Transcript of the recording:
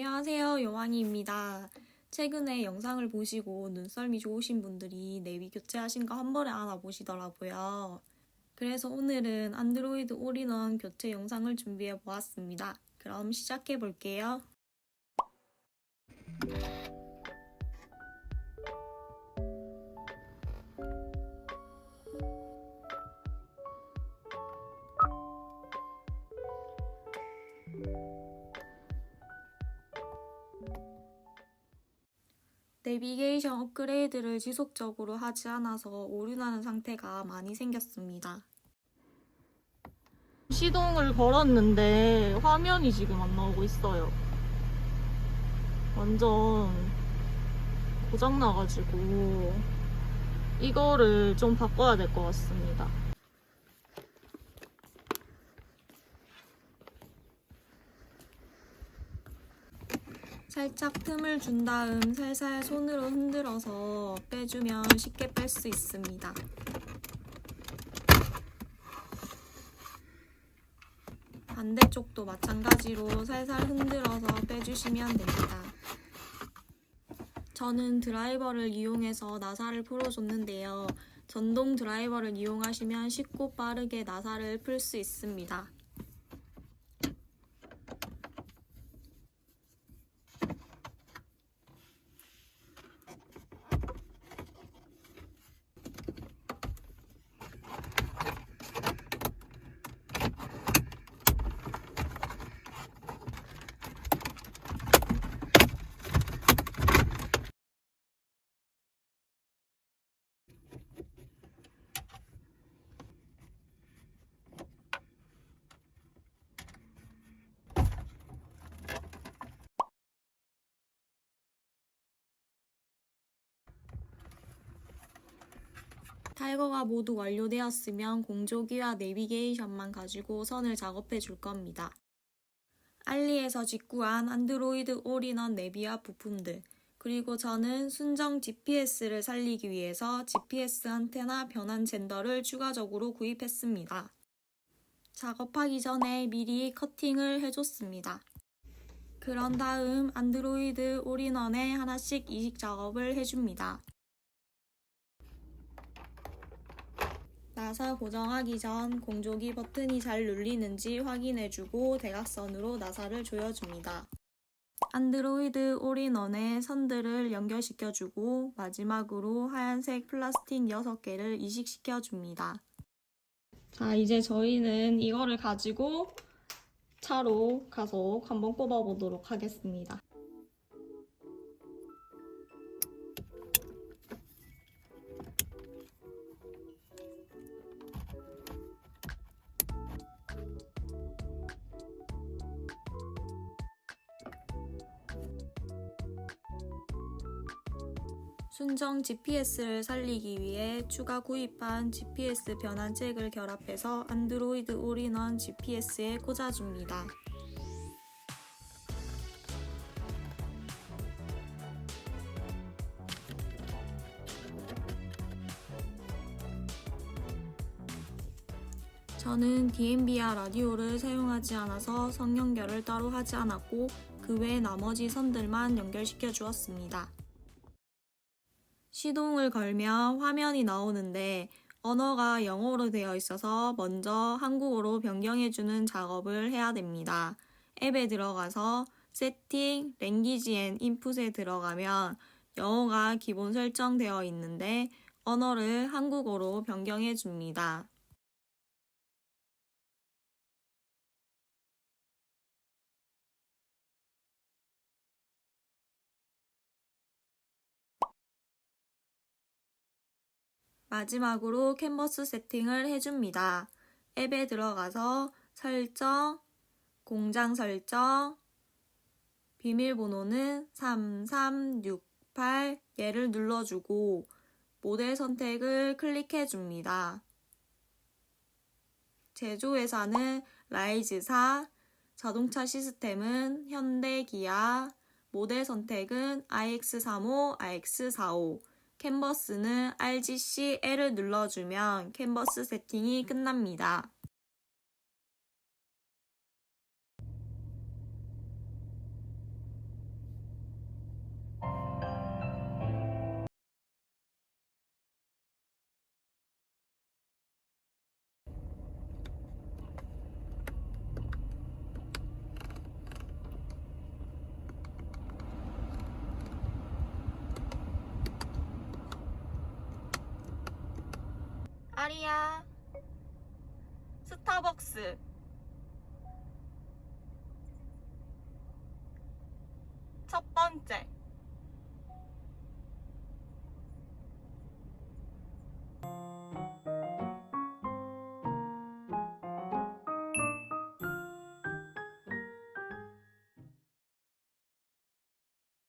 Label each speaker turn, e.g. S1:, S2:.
S1: 안녕하세요. 요한이입니다. 최근에 영상을 보시고 눈썰미 좋으신 분들이 내비 교체하신 거 한 번에 알아보시더라고요. 그래서 오늘은 안드로이드 올인원 교체 영상을 준비해 보았습니다. 그럼 시작해 볼게요. 내비게이션 업그레이드를 지속적으로 하지 않아서 오류나는 상태가 많이 생겼습니다. 시동을 걸었는데 화면이 지금 안 나오고 있어요. 완전 고장나가지고 이거를 좀 바꿔야 될 것 같습니다. 살짝 틈을 준 다음 살살 손으로 흔들어서 빼주면 쉽게 뺄 수 있습니다. 반대쪽도 마찬가지로 살살 흔들어서 빼주시면 됩니다. 저는 드라이버를 이용해서 나사를 풀어줬는데요. 전동 드라이버를 이용하시면 쉽고 빠르게 나사를 풀 수 있습니다. 탈거가 모두 완료되었으면 공조기와 내비게이션만 가지고 선을 작업해 줄 겁니다. 알리에서 직구한 안드로이드 올인원 내비와 부품들, 그리고 저는 순정 GPS를 살리기 위해서 GPS 안테나 변환 젠더를 추가적으로 구입했습니다. 작업하기 전에 미리 커팅을 해줬습니다. 그런 다음 안드로이드 올인원에 하나씩 이식 작업을 해줍니다. 나사 고정하기 전 공조기 버튼이 잘 눌리는지 확인해주고 대각선으로 나사를 조여줍니다. 안드로이드 올인원에 선들을 연결시켜주고 마지막으로 하얀색 플라스틱 6개를 이식시켜줍니다. 자, 이제 저희는 이거를 가지고 차로 가서 한번 꼽아보도록 하겠습니다. 순정 GPS를 살리기 위해 추가 구입한 GPS 변환잭을 결합해서 안드로이드 올인원 GPS에 꽂아줍니다. 저는 DMB와 라디오를 사용하지 않아서 선 연결을 따로 하지 않았고 그 외 나머지 선들만 연결시켜 주었습니다. 시동을 걸면 화면이 나오는데 언어가 영어로 되어 있어서 먼저 한국어로 변경해주는 작업을 해야 됩니다. 앱에 들어가서 세팅, 랭귀지 앤 인풋에 들어가면 영어가 기본 설정되어 있는데 언어를 한국어로 변경해 줍니다. 마지막으로 캔버스 세팅을 해줍니다. 앱에 들어가서 설정, 공장 설정, 비밀번호는 3368 얘를 눌러주고 모델 선택을 클릭해 줍니다. 제조회사는 라이즈사, 자동차 시스템은 현대 기아, 모델 선택은 iX35, iX45, 캔버스는 RGC L을 눌러주면 캔버스 세팅이 끝납니다. 마리아. 스타벅스. 첫 번째.